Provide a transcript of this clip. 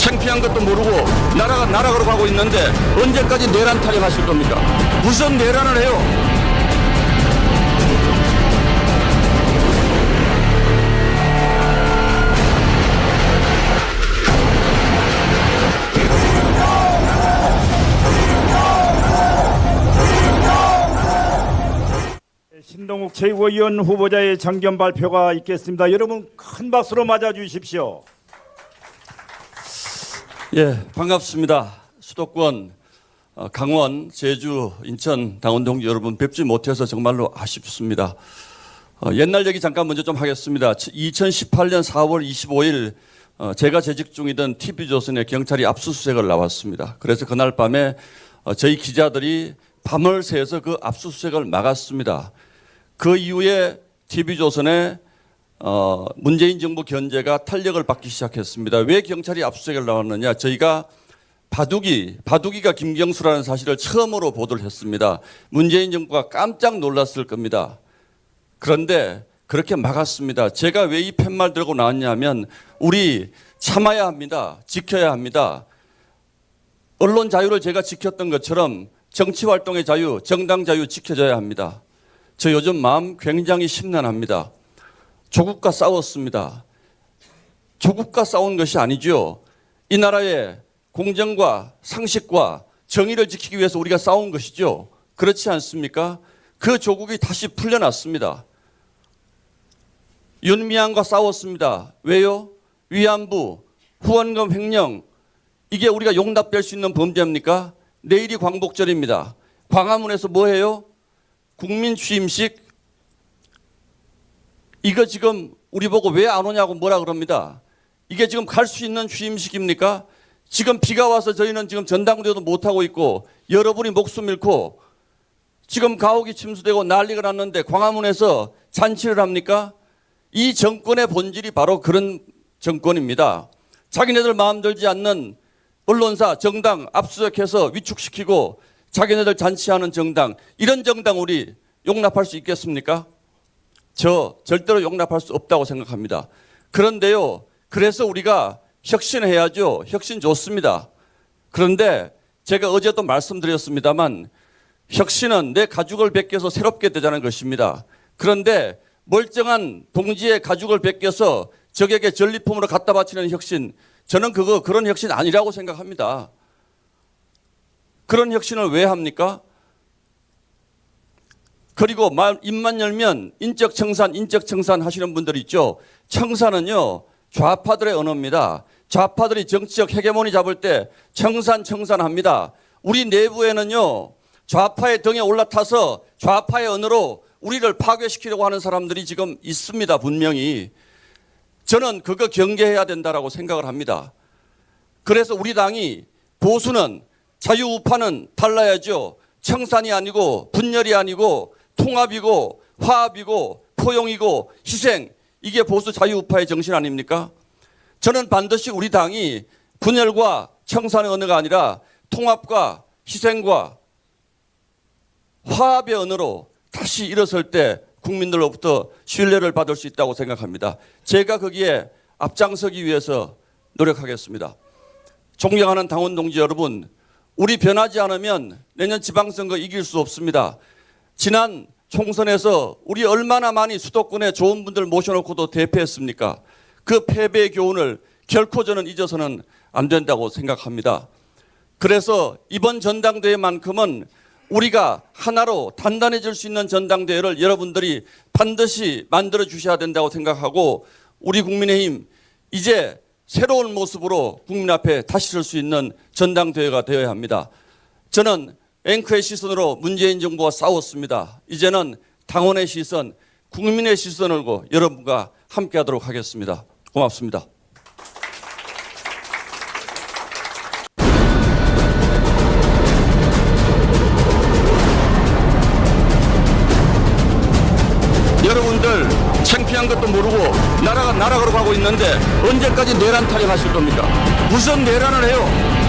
창피한 것도 모르고 나라가 나락으로 가고 있는데 언제까지 내란 타령하실 겁니까? 무슨 내란을 해요? 신동욱 최고위원 후보자의 정견 발표가 있겠습니다. 여러분 큰 박수로 맞아 주십시오. 예, 반갑습니다. 수도권 어, 강원, 제주, 인천 당원 동지 여러분 뵙지 못해서 정말로 아쉽습니다. 어, 옛날 얘기 잠깐 먼저 좀 하겠습니다. 2018년 4월 25일 어, 제가 재직 중이던 TV조선에 경찰이 압수수색을 나왔습니다. 그래서 그날 밤에 어, 저희 기자들이 밤을 새서 그 압수수색을 막았습니다. 그 이후에 TV조선에 어, 문재인 정부 견제가 탄력을 받기 시작했습니다. 왜 경찰이 압수수색을 나왔느냐? 저희가 바둑이, 바둑이가 김경수라는 사실을 처음으로 보도를 했습니다. 문재인 정부가 깜짝 놀랐을 겁니다. 그런데 그렇게 막았습니다. 제가 왜 이 팻말 들고 나왔냐면 우리 참아야 합니다. 지켜야 합니다. 언론 자유를 제가 지켰던 것처럼 정치 활동의 자유, 정당 자유 지켜져야 합니다. 저 요즘 마음 굉장히 심란합니다. 조국과 싸웠습니다. 조국과 싸운 것이 아니죠. 이 나라의 공정과 상식과 정의를 지키기 위해서 우리가 싸운 것이죠. 그렇지 않습니까? 그 조국이 다시 풀려났습니다. 윤미향과 싸웠습니다. 왜요? 위안부, 후원금 횡령, 이게 우리가 용납될 수 있는 범죄입니까? 내일이 광복절입니다. 광화문에서 뭐 해요? 국민 취임식 이거 지금 우리 보고 왜 안 오냐고 뭐라 그럽니다. 이게 지금 갈 수 있는 취임식입니까? 지금 비가 와서 저희는 지금 전당대회도 못 하고 있고 여러분이 목숨 잃고 지금 가옥이 침수되고 난리가 났는데 광화문에서 잔치를 합니까? 이 정권의 본질이 바로 그런 정권입니다. 자기네들 마음 들지 않는 언론사, 정당 압수수색해서 위축시키고 자기네들 잔치하는 정당 이런 정당 우리 용납할 수 있겠습니까? 저 절대로 용납할 수 없다고 생각합니다. 그런데요, 그래서 우리가 혁신해야죠. 혁신 좋습니다. 그런데 제가 어제도 말씀드렸습니다만 혁신은 내 가죽을 벗겨서 새롭게 되자는 것입니다. 그런데 멀쩡한 동지의 가죽을 벗겨서 적에게 전리품으로 갖다 바치는 혁신, 저는 그거 그런 혁신 아니라고 생각합니다. 그런 혁신을 왜 합니까? 그리고 말 입만 열면 인적 청산, 인적 청산 하시는 분들 있죠. 청산은요 좌파들의 언어입니다. 좌파들이 정치적 헤게모니 잡을 때 청산, 청산 합니다. 우리 내부에는요 좌파의 등에 올라타서 좌파의 언어로 우리를 파괴시키려고 하는 사람들이 지금 있습니다. 분명히 저는 그거 경계해야 된다라고 생각을 합니다. 그래서 우리 당이 보수는 자유우파는 달라야죠. 청산이 아니고 분열이 아니고 통합이고 화합이고 포용이고 희생 이게 보수 자유우파의 정신 아닙니까? 저는 반드시 우리 당이 분열과 청산의 언어가 아니라 통합과 희생과 화합의 언어로 다시 일어설 때 국민들로부터 신뢰를 받을 수 있다고 생각합니다. 제가 거기에 앞장서기 위해서 노력하겠습니다. 존경하는 당원 동지 여러분, 우리 변하지 않으면 내년 지방선거 이길 수 없습니다. 지난 총선에서 우리 얼마나 많이 수도권에 좋은 분들 모셔놓고도 대패했습니까? 그 패배의 교훈을 결코 저는 잊어서는 안 된다고 생각합니다. 그래서 이번 전당대회만큼은 우리가 하나로 단단해질 수 있는 전당대회를 여러분들이 반드시 만들어 주셔야 된다고 생각하고 우리 국민의힘 이제 새로운 모습으로 국민 앞에 다시 설 수 있는 전당대회가 되어야 합니다. 저는 앵커의 시선으로 문재인 정부와 싸웠습니다. 이제는 당원의 시선, 국민의 시선을 고 여러분과 함께 하도록 하겠습니다. 고맙습니다. 여러분들 창피한 것도 모르고 나라가 나락으로 가고 있는데 언제까지 내란 타령하실 겁니까? 무슨 내란을 해요?